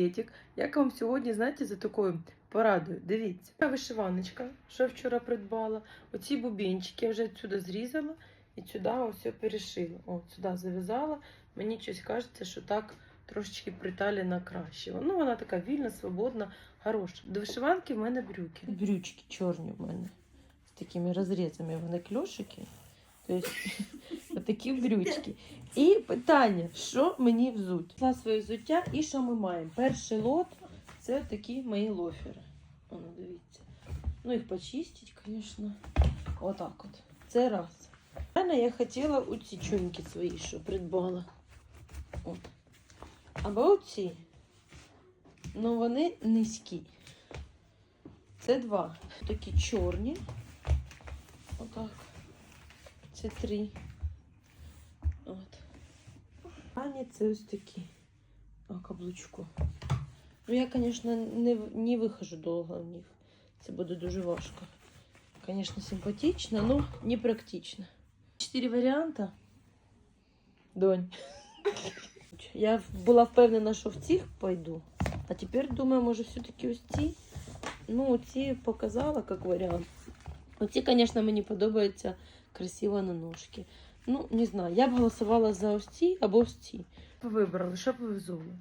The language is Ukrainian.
приветик. Я к вам сьогодні, знаєте, за такою порадою. Дивіться. Така вишиваночка, що вчора придбала. Оці бубінчики я вже сюди зрізала і сюди ось перешила. О, сюди зав'язала. Мені щось кажеться, що так трошечки приталіна краще. Ну, вона така вільна, свободна, хороша. До вишиванки в мене брюки. Брючки чорні в мене. З такими розрізами. Вони кльошики. Тобто, такі брючки. І питання, що мені взуть? Взяла своє взуття і що ми маємо? Перший лот це такі мої лофери. Воно, дивіться. Ну, їх почистить, звісно. Отак от. Це раз. У мене я хотіла оці чуньки свої, що придбала. От. Або оці. Ну, вони низькі. Це два. Такі чорні. Отак. Це три. От. Ані це ось такі. Каблучку. Ну, я, звісно, не, не вихожу в них. Це буде дуже важко. Звісно, симпатично, але не практично. Чотири варіанти. Донь. Я була впевнена, що в цих пойду. А тепер думаю, може, все-таки ось ці. Ну, ці показала як варіант. Оці, звісно, мені подобаються красиво на ножки. Ну, не знаю, я б голосувала за ось ці або ось ці. Ви вибрали, що взули?